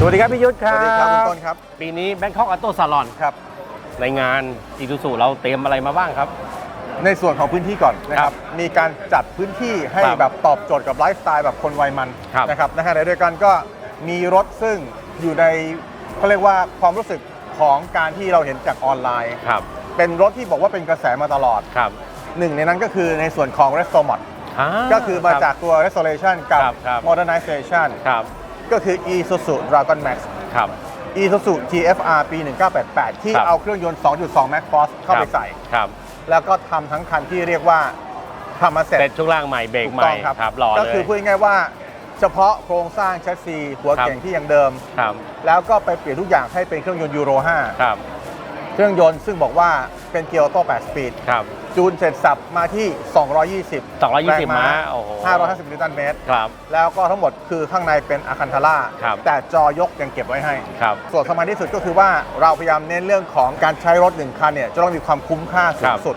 สวัสดีครับพี่ยุทธครับ สวัสดีครับคุณต้นครับ ปีนี้ Bangkok Auto Salon ครับ ในงานอีซูซูเราเตรียมอะไรมาบ้างครับ ในส่วนของพื้นที่ก่อนนะคครัรับบมีการจัดพื้นที่ให้ครับแบบตอบโจทย์กับไลฟ์สไตล์แบบคนวัยมันครับนะครับนะฮะในเดียวกันก็มีรถซึ่งอยู่ในเขาเรียกว่าความรู้สึกของการที่เราเห็นจากออนไลน์ครับเป็นรถที่บอกว่าเป็นกระแสมาตลอดครับหนึ่งในนั้นก็คือในส่วนของ r e s t o m o d อ่าก็คือมาจากตัว Restoration กับครับครับ Modernization ครับ ก็คือ Isuzu Dragon Max ครับ Isuzu TFR ปี 1988 ที่ครับ เอาเครื่องยนต์ 2.2 Max Force เข้าไปใส่ ครับ แล้วก็ทำทั้งคันที่เรียกว่าทำมาเสร็จเสร็จช่วงล่างใหม่เบรกถูกใหต้ม่องครับ ครับหล่อก็เลยคือพูดง่ายๆว่าเฉพาะโครงสร้างแชสซีหัวครับเก่งที่ยังเดิม ครับแล้วก็ไปเปลี่ยนทุกอย่างให้เป็นเครื่องยนต์ยูโรครับ5 เครื่องยนต์ซึ่งบอกว่าเป็นเกียร์ออโต้8สปีด ครับ จูนเสร็จสับมาที่ 220 220ม้าโอ้โห550นิวตันเมตร ครับ แล้วก็ทั้งหมดคือข้างในเป็นอาคันทาร่า ครับ แต่จอยกยังเก็บไว้ให้ ครับ ส่วนสำคัญที่สุดก็คือว่าเราพยายามเน้นเรื่องของการใช้รถหนึ่งคันเนี่ยจะต้องมีความคุ้มค่าสูครังบสุด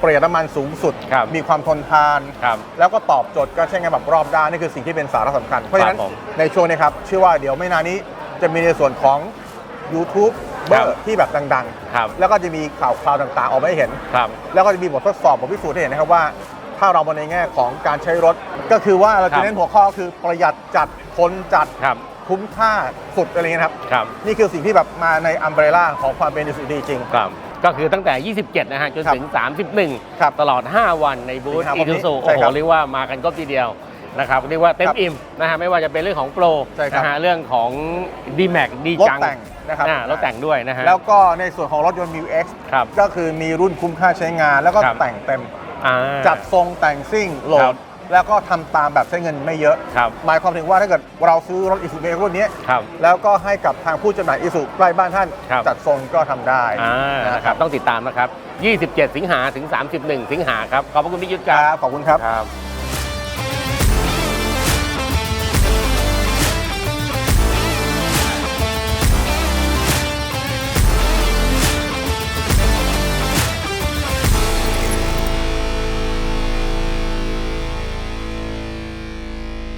ประหยัดน้ำมันสูงสุดครับมีความทนทานครับแล้วก็ตอบโจทย์การใช้งานแบบรอบด้านนี่คือสิ่งที่เป็นสาระสำคัญ เพราะฉะนั้นผมในช่วงนี้ครับเชื่อว่าเดี๋ยวไม่นานนี้จะมีในส่วนของ YouTube เบอครับร์ที่แบบดังครับๆ แล้วก็จะมีข่าวคราวต่างๆ ออกมาให้เห็น ครับ แล้วก็จะมีบททดสอบบทพิสูจน์ให้เห็นนะครับว่า ถ้าเรามองในแง่ของการใช้รถ ก็คือว่าเราครัจะบ เน้นหัวข้อคือประหยัดจัดทนจัดครับคุ้มค่าสุดอะไรเงี้ยครับ ครับ นี่คือสิ่งที่แบบมาในอัมเบรล่าของความเป็นดีจริง ครับก็คือตั้งแต่ 27 นะฮะ จนถึงครับ31ตลอด 5 วันในบูธสิงหาคอีมนี้ซูซูใช่โอ้โห ครับเรียกว่ามากันก็ทีเดียว นะครับเรียกว่าเต็มครับอิ่มนะฮะไม่ว่าจะเป็นเรื่องของโปรใช่ครับ นะฮะเรื่องของ d m a x ดีรถจังแต่งนะครับอ่ารถแต่งด้วยนะฮะแล้วก็ในส่วนของรถยนต์ m ิว X ครับ ก็คือมีรุ่นคุ้มค่าใช้งาน แล้วก็ครับ แต่งเต็ม อ่า จัดทรงแต่งซิ่งโหลครัด บ แล้วก็ทำตามแบบใช้เงินไม่เยอะ ครับหมายความถึงว่าถ้าเกิดเราซื้อรถอิสุเรุ่นนี้ ครับ แล้วก็ให้กับทางผู้จำหน่ายอิสุใกล้บ้านท่าน ครับ จัดทรงก็ทำได้อ่านะครับต้องติดตามนะครับ 27 สิงหาถึง 31 สิงหาครับขอบพระคุณพี่ยุทธคครัรับบขอบคุณครับ ครับ